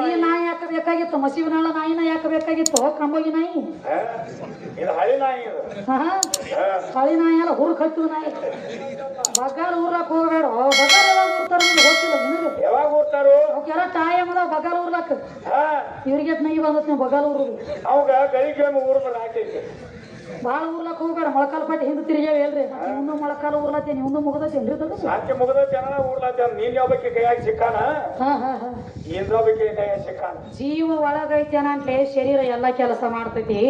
ಈ ನಾಯಿ ಯಾಕೆ ಬೇಕಾಗಿತ್ತು? ಮಸೀವಿನಾಳ ನಾಯಿನ ಯಾಕೆ ಬೇಕಾಗಿತ್ತು? ಕಂಬೋಗಿ ನಾಯಿ? ಇದು ಹಳಿ ನಾಯಿ ಇದು. ಹಳಿ ನಾಯಿ ಅಲ್ಲ ಹುರ್ ಹತ್ತಿದ ನಾಯಿ. ಬಗಾಲ್ ಊರ್ಲಕ್ ಹೋಗ್ಬೇಡ ಬಗಾಲ್ ಯಾವಾಗ ಊರ್ತಾರ ನಿಮ್ಗೆ ಗೊತ್ತಿಲ್ಲ ನಿನಗೆ? ಯಾವಾಗ ಊರ್ತಾರು ಅವಕ್ಕೆಲ್ಲ ಟೈಮ್ ಅದಾವ ಬಗಾಲ್ ಊರ್ಲಾಕ್ ಹಾ. ಇವ್ರಿಗೆ ನೈ ಬಂದತ್ ನೀವು ಬಗಾಲ್ ಊರು ಅವಾಗ ಗಳಿಗೆ ಊರ್ ಮೇಲೆ ಹಾಕೈತಿ. ಭಾಳ ಊರ್ಲಕ್ ಹೋಗ್ಬೇಡ ಮೊಳಕಾಲ್ ಪಟ್ಟಿ ಹಿಂದೆ ತಿರುಗ್ಯಾವ ಹೇಳ್ರಿ ಇನ್ನು ಮೊಳಕಾಲ ಊರ್ಲಾತೇನಿ ಇನ್ನು ಮುಗದೇನ್ರಿ ಸಾಧ್ಯ ಮುಗಿದ ಜನ ಊರ್ಲಾತ ನೀನ್ ಯಾವಕ್ಕೆ ಕೈಯಾಗಿ ಸಿಕ್ಕಾನ? ಕೈಯಾಗಿ ಸಿಕ್ಕಾನ? ಜೀವ ಒಳಗೈತೆ ಅಂತ ಶರೀರ ಎಲ್ಲ ಕೆಲಸ ಮಾಡ್ತೈತಿ.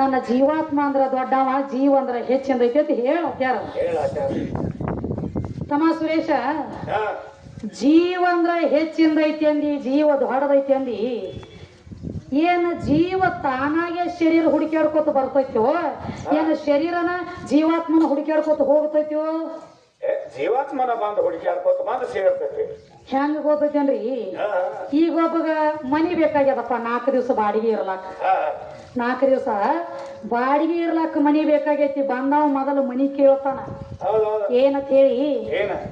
ನನ್ನ ಜೀವಾತ್ಮ ಅಂದ್ರ ದೊಡ್ಡವ ಜೀವ ಅಂದ್ರ ಹೆಚ್ಚಿಂದೈತಿ ಅಂತ ಹೇಳ ತಮ ತಮ್ಮ ಸುರೇಶ ಜೀವ ಅಂದ್ರ ಹೆಚ್ಚಿಂದೈತಿ ಅಂದಿ ಜೀವ ದೊಡ್ಡದೈತಿ ಅಂದಿ. ಏನು ಜೀವ ತಾನಾಗೆ ಶರೀರ ಹುಡುಕ್ಯಾಡ್ಕೊತ ಬರ್ತೈತೋ ಏನು ಶರೀರನ ಜೀವಾತ್ಮನ ಹುಡುಕ್ಯಾಡ್ಕೊತ ಹೋಗ್ತೈತೋ ಜೀವಾತ್ಮನ ಬಂದು ಹುಡುಕ್ಯಾಡ್ಕೋತ ಬಂದು ಸೇರ್ತೈತಿ. ಹೆಂಗ ಹೋಗ್ಬೇಕೇನ್ರಿ? ಈಗ ಒಬ್ಬಗ ಮನಿ ಬೇಕಾಗ್ಯದಪ್ಪ ನಾಲ್ಕು ದಿವಸ ಬಾಡಿಗೆ ಇರ್ಲಾಕ. ನಾಲ್ಕು ದಿವಸ ಬಾಡಿಗೆ ಇರ್ಲಾಕ ಮನಿ ಬೇಕಾಗೈತಿ ಬಂದವ ಮೊದಲು ಮನಿ ಕೇಳ್ತಾನ. ಏನಂತ ಹೇಳಿ?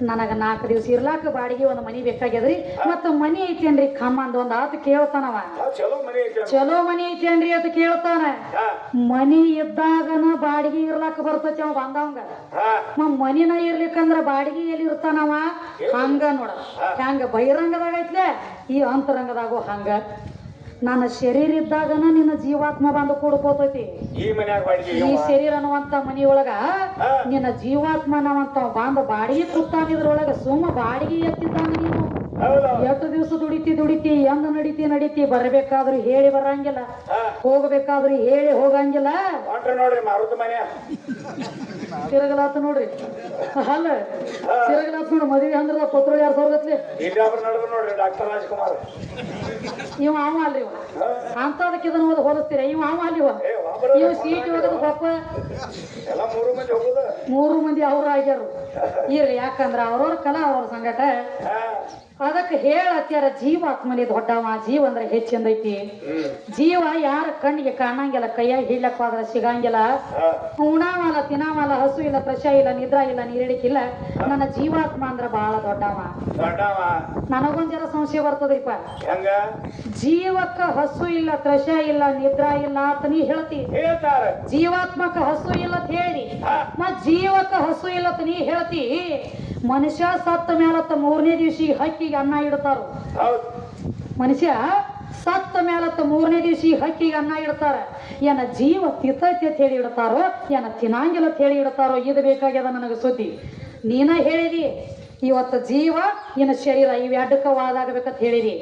ನನಗ ನಾಲ್ಕು ದಿವಸ ಇರ್ಲಾಕ ಬಾಡಿಗೆ ಒಂದು ಮನಿ ಬೇಕಾಗ್ಯದ್ರಿ. ಮತ್ತ ಮನಿ ಐತೇನ್ರಿ? ಕಮ್ಮಂದ್ ಒಂದ್ ಆತ ಕೇಳ್ತಾನವ. ಚಲೋ ಮನೆ ಚಲೋ ಮನಿ ಐತೇನ್ರಿ ಅಂತ ಕೇಳ್ತಾನ. ಮನಿ ಇದ್ದಾಗನ ಬಾಡಿಗೆ ಇರ್ಲಾಕ ಬರ್ತೈತಿ ಅವ ಬಂದವಂಗ. ಮನಿನ ಇರ್ಲಿಕ್ಕಂದ್ರ ಬಾಡಿಗೆ ಎಲ್ಲಿ ಇರ್ತಾನವ ಹಂಗ ನೋಡ. ಹಂಗ ಬಹಿರಂಗದಾಗ ಐತ್ಲೆ? ಈ ಅಂತರಂಗದಾಗು ಹಂಗ. ನನ್ನ ಶರೀರ ಇದ್ದಾಗನ ನಿನ್ನ ಜೀವಾತ್ಮ ಬಂದು ಕೂಡ್ಕೋತೈತಿ ಈ. ಶರೀರ ಅನ್ನುವಂತ ಮನಿಯೊಳಗ. ನಿನ್ನ ಜೀವಾತ್ಮ ಅನ್ನುವಂತ ಬಂದು ಬಾಡಿಗೆ ತುತ್ತಾನಿದ್ರೊಳಗ ಸುಮ್ಮ ಬಾಡಿಗೆ ಎತ್ತಿದ್ದಾನ ನೀನು. ಎಷ್ಟು ದಿವಸ ದುಡಿತಿ ದುಡಿತಿ ಎಂದ ನಡಿತಿ ನಡಿತಿ ಬರಬೇಕಾದ್ರೂ ಹೇಳಿ ಬರಂಗಿಲ್ಲ. ಹೋಗಬೇಕಾದ್ರೂ ಹೇಳಿ ಹೋಗಂಗಿಲ್ಲ. ನೋಡ್ರಿ ಮಾರುತ ಮನೆ. ತಿರುಗಲಾತ ನೋಡ್ರಿ. ಅಲ್ಲ ತಿರುಗಲಾತ ನೋಡ್ರಿ ಮದುವೆ ಅಂದ್ರ ಪತ್ರ ಯಾರು ಇಲ್ಲಿ ನೋಡ್ರಿ ಡಾಕ್ಟರ್ ರಾಜ್ಕುಮಾರ್. ಇವ ಅವ ಅಲ್ರಿ ಇವ. ಅಂತದಕ್ಕೆ ಇದನ್ನ ಹೋದ ಹೋಲಿಸ್ತೀರ. ಇವ ಅವ ಅಲ್ಲಿ ಇವ. ಸೀಟ್ ಹೋಗೋದು ಪಾಪ ಮೂರು ಮಂದಿ ಅವ್ರ ಮೂರು ಮಂದಿ ಅವ್ರು ಆಗ್ಯಾರು. ಇರ್ಲಿ ಯಾಕಂದ್ರ ಅವ್ರವ್ರ ಕಲಾ ಅವ್ರ ಸಂಗಟ. ಹಾ ಜೀವ ಹೇಳತ್ಯಾರ ಜೀವಾತ್ಮನಿ ದೊಡ್ಡವ ಜೀವ ಅಂದ್ರೆ ಹೆಚ್ಚಿಂದೈತಿ ಜೀವ ಯಾರ ಕಣ್ಣಿಗೆ ಕಾಣಂಗಿಲ್ಲ ಕೈಯಾಗ ಹಿಡ್ಲಕ್ ಹೋದ್ರ ಸಿಗಂಗಿಲ್ಲ. ಉಣಾವಲ್ಲ ತಿನ್ನಾವಲ್ಲ ಹಸು ಇಲ್ಲ ಪ್ರಶ ಇಲ್ಲ ನಿದ್ರಾ ಇಲ್ಲ ನೀರಿಡಿಕಿಲ್ಲ. ನನ್ನ ಜೀವಾತ್ಮ ಅಂದ್ರ ಬಹಳ ದೊಡ್ಡವ. ದೊಡ್ಡವ. ನನಗೊಂದ್ ಸಂಶಯ ಬರ್ತದ್ರಿಪ್ಪ ಹೆಂಗ? ಜೀವಕ್ಕ ಹಸು ಇಲ್ಲ ತ್ರಶ ಇಲ್ಲ ನಿದ್ರಾ ಇಲ್ಲ ಅಂತ ನೀ ಹೇಳ್ತಿ. ಜೀವಾತ್ಮಕ ಹಸು ಇಲ್ಲ ಅಂತ ಹೇಳಿ. ಮತ್ ಜೀವಕ್ಕ ಹಸು ಇಲ್ಲ ಅಂತ ನೀ ಹೇಳ್ತಿ. ಮನುಷ್ಯ ಸತ್ತ ಮೇಲತ್ತ ಮೂರನೇ ದಿವ್ಸಿಗೆ ಹಕ್ಕಿಗೆ ಅನ್ನ ಇಡ್ತಾರ. ಮನುಷ್ಯ ಸತ್ತ ಮೇಲತ್ತ ಮೂರನೇ ದಿವ್ಸ ಹಕ್ಕಿಗೆ ಅನ್ನ ಇಡ್ತಾರ. ಏನ ಜೀವ ತಿತ್ತೈತಿ ಅಂತ ಹೇಳಿ ಇಡ್ತಾರೋ ಏನ ತಿನ್ನಂಗಿಲ್ಲ ಅಂತ ಹೇಳಿ ಇಡ್ತಾರೋ ಇದು ಬೇಕಾಗ್ಯದ ನನಗೆ ಸುದ್ದಿ. ನೀನ ಹೇಳಿದಿ ಇವತ್ತು ಜೀವ ಇನ್ನು ಶರೀರ ಇವ್ ಎರಡಕ್ಕ ಹೇಳಿರಿ ಹೇಳಿದಿ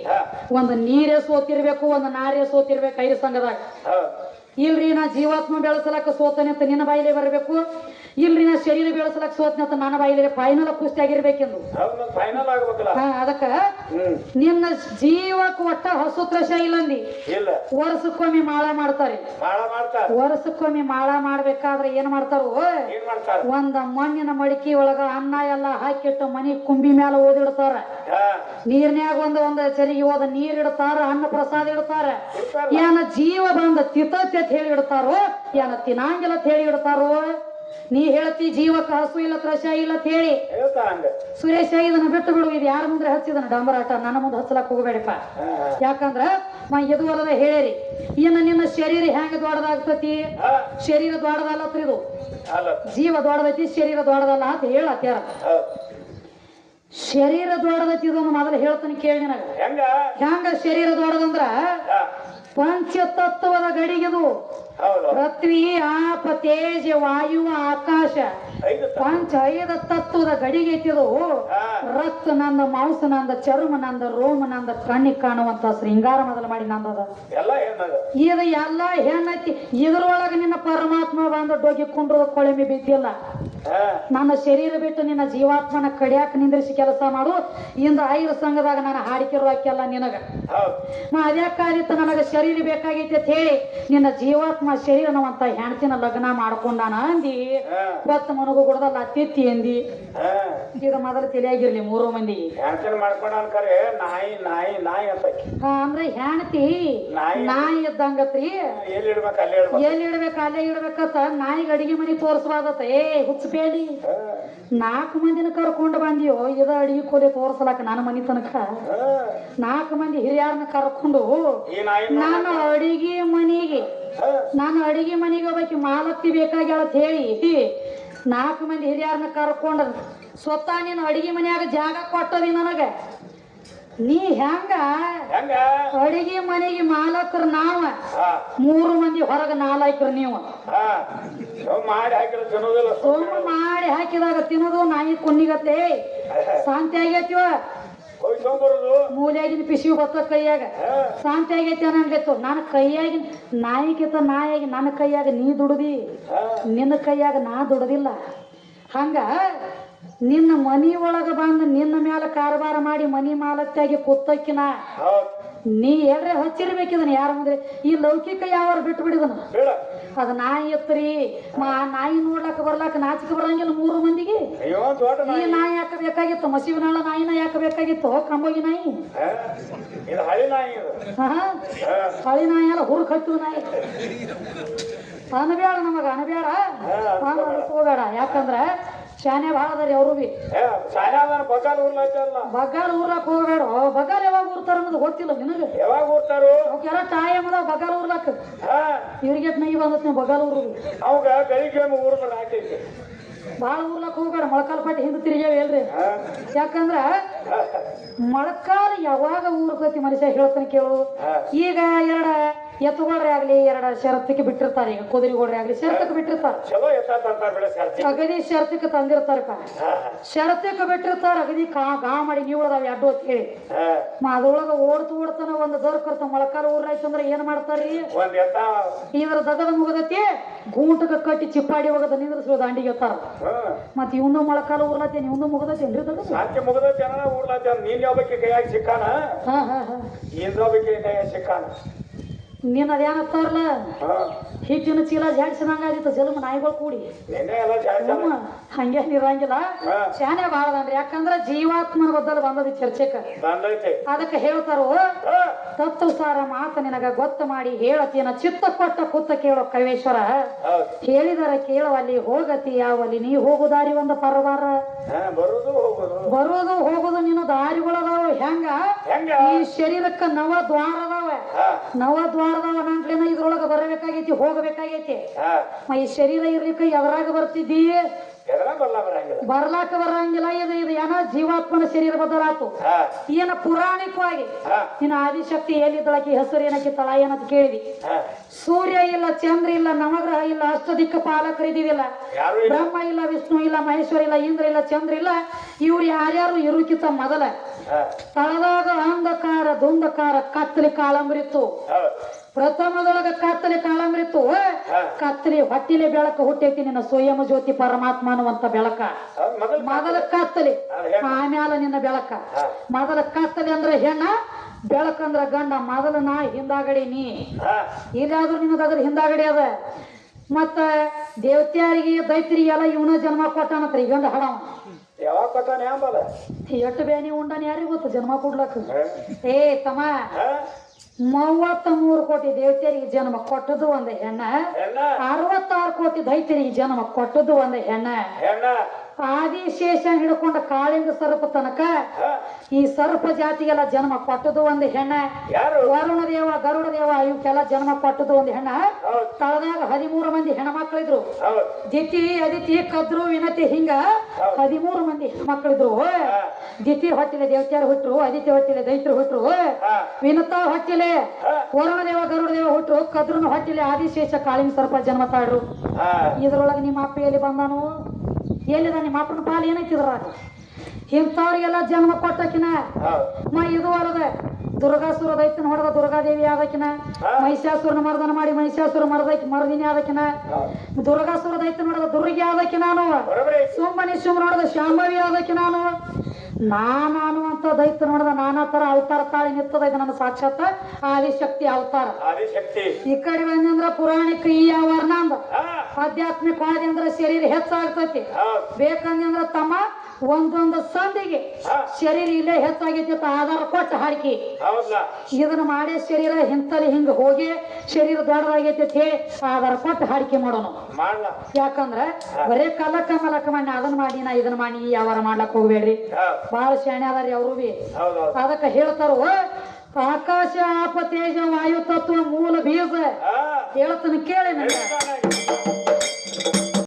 ಒಂದು ನೀರೇ ಸೋತಿರ್ಬೇಕು ಒಂದು ನಾರೇ ಸೋತಿರ್ಬೇಕು ಐದು ಸಂಘದಾಗ. ಇಲ್ರಿ ನಾ ಜೀವಾತ್ಮ ಬೆಳೆಸಲಕ್ಕ ಸೋತನೆ ಅಂತ ನಿನ್ನ ಬಾಯಿಲೆ ಬರಬೇಕು. ಇಲ್ರಿ ನಾ ಶರೀರ ಬೆಳೆಸಲಕ್ಕ ಸೋತ್ನ ಅಂತ ನನ್ನ ಬಾಯಿಲೆ ಫೈನಲ್ ಕುಸ್ತಿ ಆಗಿರ್ಬೇಕೆಂದು. ಹೌದ್ ಫೈನಲ್ ಆಗ್ಬೇಕಲ್ಲ. ಹಾ ಅದಕ್ಕ ನಿನ್ನ ಜೀವಕ್ಕೆ ಒಟ್ಟ ಹಸು ಶೈಲಿ ಇಲ್ಲಂದಿ. ಇಲ್ಲ. ವರ್ಷಕ್ಕೊಮ್ಮೆ ಮಾಳ ಮಾಡ್ತಾರೆ. ಮಾಡ ಮಾಡ್ತಾರ. ವರ್ಷಕ್ಕೊಮ್ಮೆ ಮಾಳ ಮಾಡ್ಬೇಕಾದ್ರೆ ಏನ್ ಮಾಡ್ತಾರೋ? ಒಂದ ಮಣ್ಣಿನ ಮಡಿಕೆ ಒಳಗ ಅನ್ನ ಎಲ್ಲ ಹಾಕಿಟ್ಟು ಮನಿ ಕುಂಬಿ ಮ್ಯಾಲ ಓದಿಡ್ತಾರ. ನೀರ್ನ್ಯಾಗ ಒಂದ್ ಒಂದ್ ಚರಿಗೆ ಹೋದ ನೀರ್ ಇಡ್ತಾರ ಅನ್ನ ಪ್ರಸಾದ ಇಡ್ತಾರ. ಏನ ಜೀವ ಬಂದ ತಿತ್ತ ಅಂತ ಹೇಳಿ ಇಡ್ತಾರೋ? ಏನ ತಿನ್ನಂಗಿಲ್ಲ ಅಂತ ಹೇಳಿ ಇಡ್ತಾರೋ? ನೀ ಹೇಳ್ತಿ ಜೀವ ಹಸು ಇಲ್ಲ ತ್ರಶ ಇಲ್ಲ ಅಂತ ಹೇಳಿ ಸುರೇಶ ಇದನ್ನ ಬಿಟ್ಟು ಬಿಡು ಇದು ಯಾರ ಮುಂದೆ ಹಚ್ಚಿದನ? ಡಾಂಬರಾಟ ನನ್ನ ಮುಂದೆ ಹಚ್ಚಲಕ್ ಹೋಗಬೇಡಪ್ಪ. ಯಾಕಂದ್ರ ನಾ ಎದು ಅಲ್ಲದ ಹೇಳಿರಿ ಇನ್ನ ನಿನ್ನ ಶರೀರ ಹೆಂಗ ದೊಡ್ಡದಾಗ್ತತಿ? ಶರೀರ ದೊಡ್ಡದಲ್ಲತ್ರಿ ಇದು? ಜೀವ ದೊಡ್ಡದೈತಿ ಶರೀರ ದೊಡ್ಡದಲ್ಲ ಅಂತ ಹೇಳತ್ಯಾರ ಶರೀರ ದೊಡ್ಡದೈತಿ ಇದನ್ನು ಮೊದಲು ಹೇಳ್ತಾನೆ ಕೇಳಿ ನನಗ. ಹೆಂಗ? ಶರೀರ ದೊಡ್ಡದಂದ್ರ? ಪಂಚತತ್ವದ ಗಡಿಗೆದು. ಪೃಥ್ವಿ ಆಪ ತೇಜ ವಾಯು ಆಕಾಶ. ಪಂಚ ಐದ ತತ್ವದ ಗಡಿಗೆ ಐತಿದು ರಕ್ತ ನಂದ ಮಾಂಸ ನಂದ ಚರ್ಮ ನಂದ ರೋಮ ನಂದ ಕಣ್ಣಿಗೆ ಕಾಣುವಂತ ಶೃಂಗಾರ ಮೊದಲು ಮಾಡಿ ನಂದದ. ಇದು ಎಲ್ಲ ಹೆಣ್ಣೈತಿ ಇದ್ರೊಳಗ ನಿನ್ನ ಪರಮಾತ್ಮ ಬಂದ ಡೋಗಿ ಕುಂಡ್ರು ಕೊಳೆಮಿ ಬಿದ್ದಿಲ್ಲ. ನನ್ನ ಶರೀರ ಬಿಟ್ಟು ನಿನ್ನ ಜೀವಾತ್ಮನ ಕಡಿಯಾಕ ನಿಂದ್ರಿಸಿ ಕೆಲಸ ಮಾಡು. ಇಂದ ಐದು ಸಂಘದಾಗ ನಾನು ಹಾಡಿಕೆರು ಹಾಕ್ಯಲ್ಲ ನಿನಗ. ನಾ ಅದ್ಯಾಕಾರಿತ್ತು ನನಗ ಶರೀರ ಬೇಕಾಗೈತಿ ಅಂತ ಹೇಳಿ ನಿನ್ನ ಜೀವಾತ್ಮ ಶರೀರನವಂತ ಹೆಣ್ತಿನ ಲಗ್ನ ಮಾಡ್ಕೊಂಡಾನ ಅಂದಿ. ಹಾ. ಬತ್ತ ಮನಗು ಕೊಡದಲ್ಲ ಅತ್ತಿತ್ತಿ ಅಂದಿ. ಇದ ಮೊದಲು ತಿಳಿಯಾಗಿರ್ಲಿ ಮೂರು ಮಂದಿ. ನಾಯಿ ನಾಯಿ ನಾಯಿ ಅಂತ ಅಂದ್ರೆ ಹೆಣ್ತಿ ನಾಯಿ. ಇದ್ದಂಗತ್ರಿ. ಎಲ್ಲಿ ಇಡ್ಬೇಕು ಅಲ್ಲಿ ಇಡ್ಬೇಕು. ಎಲ್ಲಿ ಇಡ್ಬೇಕು ಅಲ್ಲೇ ಇಡ್ಬೇಕತ್ತ. ನಾಯಿಗೆ ಅಡಿಗೆ ಮನಿ ತೋರಿಸ್ಬಾರ್ದತ್ತ ಏ ಹುಚ್ಚ ಹಾ, ನಾಲ್ಕು ಮಂದಿನ ಕರ್ಕೊಂಡು ಬಂದಿಯೋ ಇದ ಅಡಿಗೆ ಕೊಲೆ ತೋರಿಸಲಾಕ ನನ್ನ ಮನೆ ತನಕ. ನಾಲ್ಕು ಮಂದಿ ಹಿರಿಯರನ್ನ ಕರ್ಕೊಂಡು ನಾನು ಅಡಿಗೆ ಮನೆಗೆ ನಾನು ಅಡಿಗೆ ಮನೆಗೆ ಹೋಗಿ ಮಾಲತ್ತಿ ಬೇಕಾಗ್ಯಾಳ ಅಂತ ಹೇಳಿ ನಾಲ್ಕು ಮಂದಿ ಹಿರಿಯರನ್ನ ಕರ್ಕೊಂಡು ಸ್ವತಃ ನೀನು ಅಡಿಗೆ ಮನೆಯಾಗ ಜಾಗ ಕೊಟ್ಟದಿ ನನಗೆ. ನೀ ಹೆಂಗ? ಹೆಂಗ? ಅಡಿಗೆ ಮನೆಗೆ ಮಾಲಕರು ನಾವ. ಮೂರು ಮಂದಿ ಹೊರಗೆ ನಾಲ್ಕರು ನೀವು. ಹಾ. ಸುಮ್ ಮಾಡಿ ಹಾಕಿದ್ರೆ ತಿನ್ನೋದಿಲ್ಲ. ಸೋಮು ಮಾಡಿ ಹಾಕಿದಾಗ ತಿನ್ನೋದು ನಾಯಿ ಕುಣ್ಣಿಗತ್ತೆ. ಶಾಂತಿ ಆಗೈತಿವ? ಹೋಗಿ ತೊಗೊಂಬರೋದು ಮೂಲೆಯಾಗಿನ ಪಿಸಿವು ಬತ್ತ ಕೈಯಾಗ. ಶಾಂತಿ ಆಗೈತಿ ಅನ್ನನ್ಬೇಕು ನನ್ನ ನಾಯಿ ನಾಯಿಗಿಂತ ನಾಯಾಗಿ ನನ್ನ ಕೈಯಾಗ ನೀ ದುಡ್ದಿ. ನಿನ್ನ ಕೈಯಾಗ ನಾ ದುಡ್ದಿಲ್ಲ. ಹಂಗ ನಿನ್ನ ಮನಿ ಒಳಗ ಬಂದು ನಿನ್ನ ಮ್ಯಾಲ ಕಾರವಾರ ಮಾಡಿ ಮನಿ ಮಾಲತ್ತಾಗಿ ಕುತ್ತಕ್ಕಿನ ನೀ ಎಲ್ರೆ ಹಚ್ಚಿರ್ಬೇಕಿದನ್ ಯಾರ ಮುಂದೆ? ಈ ಲೌಕಿಕ ಯಾವ ಬಿಟ್ಟು ಬಿಡಿದನು? ಬೇಡ. ಅದ ನಾಯಿ ಎತ್ತರಿ ಮಾ ನಾಯಿ ನೋಡ್ಲಾಕ ಬರ್ಲಾಕ ನಾಚಿಕ ಬರಂಗಿಲ್ಲ ಮೂರು ಮಂದಿಗೆ. ಈ ನಾಯಿ. ಯಾಕ ಬೇಕಾಗಿತ್ತು? ನಾಯಿ ನಾಯಿನ ಯಾಕ ಬೇಕಾಗಿತ್ತು? ಕಂಬೋಗಿ ನಾಯಿ. ಹಳಿ ನಾಯಿ ಅಲ್ಲ ಹುರು ಕಟ್ಟುವ ನಾಯಿ. ಅನಬೇಡ ನಮಗ ಅನಬೇಡ ಅನಿಸ್ಕೋಬೇಡ ಯಾಕಂದ್ರ ಶಾನೆ ಭಾಳ ಅದಾರಿ ಅವರು ಬಿ ಬಗ್ಗಾಲ ಉರ್ಲೈತಲ್ಲ ಬಗ್ಗಾಲ ಊರ್ಲಾಕ ಹೋಗ್ಬೇಡ ಬಗ್ಗಾಲ ಯಾವಾಗ ಊರ್ತಾರ ಅನ್ನೋದು ಗೊತ್ತಿಲ್ಲ ನಿನಗೆ? ಯಾವಾಗ ಊರ್ತಾರು? ಅವಕ್ಕೆಲ್ಲ ಟೈಮ್ ಅದ ಬಗಾಲ್ ಊರ್ಲಾಕ. ಇವ್ರಿಗೆ ನೈ ಬಂದತ್ ನೀವು ಬಗಾಲ್ ಊರು. ಅವಾಗ ಊರ್ದ ಹಾಕೈತಿ ಭಾಳ ಊರ್ಲಾಕ ಹೋಗ್ಬೇಡ ಮೊಳಕಾಲ್ ಪಟ್ಟಿ ಹಿಂದೆ ತಿರುಗ್ಯಾವ ಹೇಳ್ರಿ. ಯಾಕಂದ್ರ ಮೊಳಕಾಲ್ ಯಾವಾಗ ಊರ್ಕತಿ ಮನುಷ್ಯ ಹೇಳ್ತಾನೆ ಕೇಳು. ಈಗ ಎರಡ ಎತ್ತುಗೋಡ್ರೆ ಆಗ್ಲಿ ಎರಡ ಶರತ್ತಕ್ಕೆ ಬಿಟ್ಟಿರ್ತಾರೆ ಈಗ ಕುದುರೆಗೋಡ್ರೆ ಆಗ್ಲಿ ಶರತ್ತಕ್ಕೆ ಬಿಟ್ಟಿರ್ತಾರ. ಚಲೋ ಎತ್ತ ಬಿಡ ಸರ್ತಿ ಅಗದಿ ಶರತ್ತಕ್ಕೆ ತಂದಿರ್ತಾರಪ್ಪ ಶರತ್ತಕ್ಕೆ ಬಿಟ್ಟಿರ್ತಾರ ಅಗದಿ ಕಾ ಗಾ ಮಾಡಿ ನೀವು ಅದಾವ ಅಂತ ಹೇಳಿ. ಹಾ. ಅದ್ರೊಳಗ ಓಡ್ತು ಓಡ್ತಾನ ಒಂದು ದೊರಕರ್ತ ಮೊಳಕಾಲ ಅಂದ್ರೆ ಏನ್ ಮಾಡ್ತಾರಿ ಒಂದ್ ಎತ್ತ ಇದ್ರ ದಗದ ಮುಗದತಿ ಗೂಂಟಕ ಕಟ್ಟಿ ಚಿಪ್ಪಾಡಿ ಹೋಗದ ನಿಂದ್ರಿಸುವ ದಾಂಡಿಗೆ ಎತ್ತಾರ. ಮತ್ ಇವನು ಮೊಳಕಾಲ ಊರ್ಲತ್ತೇನೆ ಇವನು ಮುಗದತೇನ್ರಿ ದಗದ? ಶಾಂತಿ ಮುಗದತಿ ಜನ ಊರ್ಲಾತ ನೀನ್ ಯಾವಕ್ಕೆ ಕೈಯಾಗ ಸಿಕ್ಕಾನ? ಹಾ ಹಾ ಹಾ. ಏನ್ ಕೈಯಾಗಿ ಸಿಕ್ಕಾನ? ನೀನ್ ಅದೇನತ್ತಾರಲ್ಲ ಹಾ. ಹಿಟ್ಟಿನ ಚೀಲ ಜಾಡ್ಸಿದಂಗ ಆಗಿತ್ತು ಜಲಮ ನಾಯಿಗಳು ಕೂಡಿ. ನಿನ್ನೆ ಎಲ್ಲ ಜಾಸ್ತಿ ಹ್ಮ್, ಹಂಗೇನ್ ಇರಂಗಿಲ್ಲ ಹಾ. ಶಾನೆ ಬಾಳದನ್ರಿ ಯಾಕಂದ್ರ ಜೀವಾತ್ಮನ ಬದಲ್ ಬಂದದ ಚರ್ಚೆಕ. ಅದಕ್ಕೆ ಹೇಳ್ತಾರೋ ತತ್ವ ಸಾರ ಮಾತ ನಿನಗ ಗೊತ್ತ ಮಾಡಿ ಹೇಳತಿಯನ್ನ ಚಿತ್ತ ಕೊಟ್ಟ ಕುತ್ತ ಕೇಳೋ ಕವೇಶ್ವರ ಹೇಳಿದರ ಕೇಳವಲ್ಲಿ ಹೋಗತಿ ಯಾವಲ್ಲಿ ನೀ ಹೋಗು ದಾರಿ ಒಂದು ಪರವಾರ. ಬರುದು ಹೋಗುದು. ನೀನು ದಾರಿಗಳದಾವ. ಹೆಂಗ? ಹೆಂಗ? ಈ ಶರೀರಕ್ಕ ನವ ದ್ವಾರ ನವ ನಂಟ್ಲೇನ ಇದ್ರೊಳಗ ಬರಬೇಕಾಗೈತಿ ಹೋಗಬೇಕಾಗೈತಿ. ಈ ಶರೀರ ಇರ್ಲಿಕ್ಕೆ ಎದರಾಗ ಬರ್ತಿದ್ದಿ? ಬರ್ಲಾಕ ಬರಂಗಿಲ್ಲ ಇದು ಇದು ಏನ ಜೀವಾತ್ಮನ ಶರೀರ ಬದಲಾತು. ಏನ ಪುರಾಣಿಕವಾಗಿ ನಿನ್ನ ಆದಿಶಕ್ತಿ ಎಲ್ಲಿದ್ದಳಕಿ ಹೆಸರು ಏನಕ್ಕೆ ತಳ ಏನಂತ ಕೇಳಿದಿ? ಸೂರ್ಯ ಇಲ್ಲ ಚಂದ್ರ ಇಲ್ಲ ನವಗ್ರಹ ಇಲ್ಲ ಅಷ್ಟದಿಕ್ಕ ಪಾಲಕರಿದಿಲ್ಲ ಯಾರು ಇಲ್ಲ. ಬ್ರಹ್ಮ ಇಲ್ಲ ವಿಷ್ಣು ಇಲ್ಲ ಮಹೇಶ್ವರ ಇಲ್ಲ ಇಂದ್ರ ಇಲ್ಲ ಚಂದ್ರ ಇಲ್ಲ. ಇವ್ರು ಯಾರ್ಯಾರು ಇರುಕಿತ ಮೊದಲ? ತಳದಾಗ ಅಂಧಕಾರ ದುಂಧಕಾರ ಕತ್ತಲಿ ಕಾಳಂಬರಿತ್ತು. ಪ್ರಥಮದೊಳಗ ಕತ್ತಲಿ ಕಾಳಂಬರಿತ್ತು. ಕತ್ತಲೆ ಹೊಟ್ಟಿಲೆ ಬೆಳಕ ಹುಟ್ಟೈತಿ ನಿನ್ನ ಸ್ವಯಂ ಜ್ಯೋತಿ ಪರಮಾತ್ಮ ಅನ್ನುವಂತ ಬೆಳಕ ಮೊದಲು ಕತ್ತಲಿ. ಆಮ್ಯಾಲ ನಿನ್ನ ಬೆಳಕ. ಮೊದಲ ಕತ್ತಲಿ ಅಂದ್ರೆ ಹೆಣ್ಣ ಬೆಳಕಂದ್ರ ಗಂಡ. ಮೊದಲ ನಾ ಹಿಂದಾಗಡಿ ನೀ. ಇಲ್ಲಾದ್ರೂ ನಿನಗದ್ರ ಹಿಂದಾಗಡಿ ಅದ. ಮತ್ತ ದೇವತ್ಯಾರಿಗೆ ದೈತ್ರಿಗೆಲ್ಲ ಇವನ ಜನ್ಮ ಕೊಟ್ಟಾನತ್ರ ಗಂಡ ಹಡವ ಕೊಟ್ಟಾನೆ ಅಂಬಲ್ಲ ಎಷ್ಟು ಬೇನಿ ಉಂಡಾನ ಯಾರಿಗೂ ಗೊತ್ತು? ಜನ್ಮ ಕೊಡ್ಲಕ್ಕ. ಏ ತಮ್ಮ. ಮೂವತ್ತ ಮೂರು ಕೋಟಿ ದೇವತೆಯರಿಗೆ ಜನ್ಮ ಕೊಟ್ಟದ್ದು ಒಂದು ಹೆಣ್ಣ. ಹೆಣ್ಣ. ಅರವತ್ತಾರು ಕೋಟಿ ದೈತ್ಯರಿಗೆ ಜನ್ಮ ಕೊಟ್ಟದ್ದು ಒಂದು ಹೆಣ್ಣ. ಹೆಣ್ಣ. ಆದಿಶೇಷ ಹಿಡ್ಕೊಂಡ ಕಾಳಿಂದ ಸರ್ಪ ತನಕ ಈ ಸರ್ಪ ಜಾತಿಗೆಲ್ಲ ಜನ್ಮ ಕೊಟ್ಟದ್ದು ಒಂದು ಹೆಣ್ಣ. ವರುಣ ದೇವ ಗರುಡ ದೇವ ಇವಕ್ಕೆಲ್ಲ ಜನ್ಮ ಕೊಟ್ಟದ್ದು ಒಂದು ಹೆಣ್ಣ. ತಳದಾಗ ಹದಿಮೂರು ಮಂದಿ ಹೆಣ್ಮಕ್ಳಿದ್ರು. ಹೌದು. ದಿತಿ ಅದಿತಿ ಕದ್ರು ವಿನತಿ ಹಿಂಗ ಹದಿಮೂರು ಮಂದಿ ಹೆಣ್ಮಕ್ಳಿದ್ರು. ದಿತಿ ಹೊಟ್ಟಿಲೆ ದೇವತ್ಯಾರು ಹುಟ್ರು ಅದಿತಿ ಹೊಟ್ಟಿಲೆ ದೈತ್ರು ಹುಟ್ರು ವಿನತ ಹೊಟ್ಟಿಲೆ ವರುಣದೇವ ಗರುಡದೇವ ದೇವ ಗರುಡ ದೇವ ಹುಟ್ರು ಕದ್ರನ ಹೊಟ್ಟಿಲೆ ಆದಿಶೇಷ ಕಾಳಿನ ಸರ್ಪ ಜನ್ಮ ತಾಳ್ರು. ಹಾ. ಇದ್ರೊಳಗೆ ನಿಮ್ಮ ಅಪ್ಪ ಎಲ್ಲಿ ಬಂದಾನು? ಎಲ್ಲಿದ ನಿಮ್ಮ ಅಪ್ಪನ ಪಾಲು ಏನೈತಿ ಇದ್ರಾಗ ಇಂಥವ್ರಿಗೆಲ್ಲ ಜನ್ಮ ಕೊಟ್ಟಕಿನ ಮ ಇದು ಅಲ್ಲದ ದುರ್ಗಾಸುರ ದೈತ್ಯನ ಹೊಡೆದ ದುರ್ಗಾದೇವಿ ಆದಕಿನ. ಮಹಿಷಾಸುರನ ಮರ್ದನ ಮಾಡಿ ಮಹಿಷಾಸುರ ಮರದ ಮರದಿನಿ ಆದಕಿನ ದುರ್ಗಾಸುರ ದೈತ್ಯನ ಹೊಡೆದ ದುರ್ಗಿ ಆದಕಿ ನಾನು. ಸುಮ್ಮನೆ ಸುಮ್ಮನಿ ಹೊಡೆದ ಶಾಂಭವಿ ಆದಕಿ ನಾನು. ನಾನಾನು ಅಂತ ದೈತ್ಯ ನೋಡಿದ ನಾನಾ ತರ ಅವತಾರ ತಾಳಿ ನಿತ್ತದ ಇದು ನನ್ನ ಸಾಕ್ಷಾತ್ ಆದಿಶಕ್ತಿ ಅವತಾರ. ಆದಿಶಕ್ತಿ. ಈ ಕಡೆ ಬಂದ್ರ ಪುರಾಣಿ ಕ್ರಿಯಾ ವರ್ಣ ಅಂದ. ಆಧ್ಯಾತ್ಮಿಕ ಅಂದ್ರ ಶರೀರ ಹೆಚ್ಚಾಗ್ತತಿ. ಬೇಕಂದ್ರ ತಮ್ಮ ಒಂದೊಂದು ಸಂದಿಗೆ. ಶರೀರ ಇಲ್ಲೇ ಹೆಚ್ಚಾಗೈತಿ ಅಂತ ಆಧಾರ ಕೊಟ್ಟು ಹಾಕಿ ಇದನ್ನ ಮಾಡಿ ಶರೀರ ಹಿಂತಲ್ಲಿ ಹಿಂಗ ಹೋಗಿ ಶರೀರ ದೊಡ್ಡದಾಗೈತಿ ಅಂತ ಹೇಳಿ ಆಧಾರ ಕೊಟ್ಟು ಹಾಡಿಕೆ ಮಾಡೋಣ ಯಾಕಂದ್ರ ಬರೇ ಕಲಕ ಮಲಕ ಮಾಡಿ ಅದನ್ನ ಮಾಡಿ ನಾ ಇದನ್ನ ಮಾಡಿ ಯಾವಾರ ಮಾಡ್ಲಕ್ ಹೋಗ್ಬೇಡ್ರಿ. ಬಹಳ ಶಾಣೆ ಅದಾರಿ ಅವರು ಬಿ. ಅದಕ್ಕೆ ಹೇಳ್ತಾರೋ ಆಕಾಶ ಆಪ ತೇಜ ವಾಯು ತತ್ವ ಮೂಲ ಬೀಜ. ಹೇಳ್ತಾನೆ ಕೇಳಿ ನನಗೆ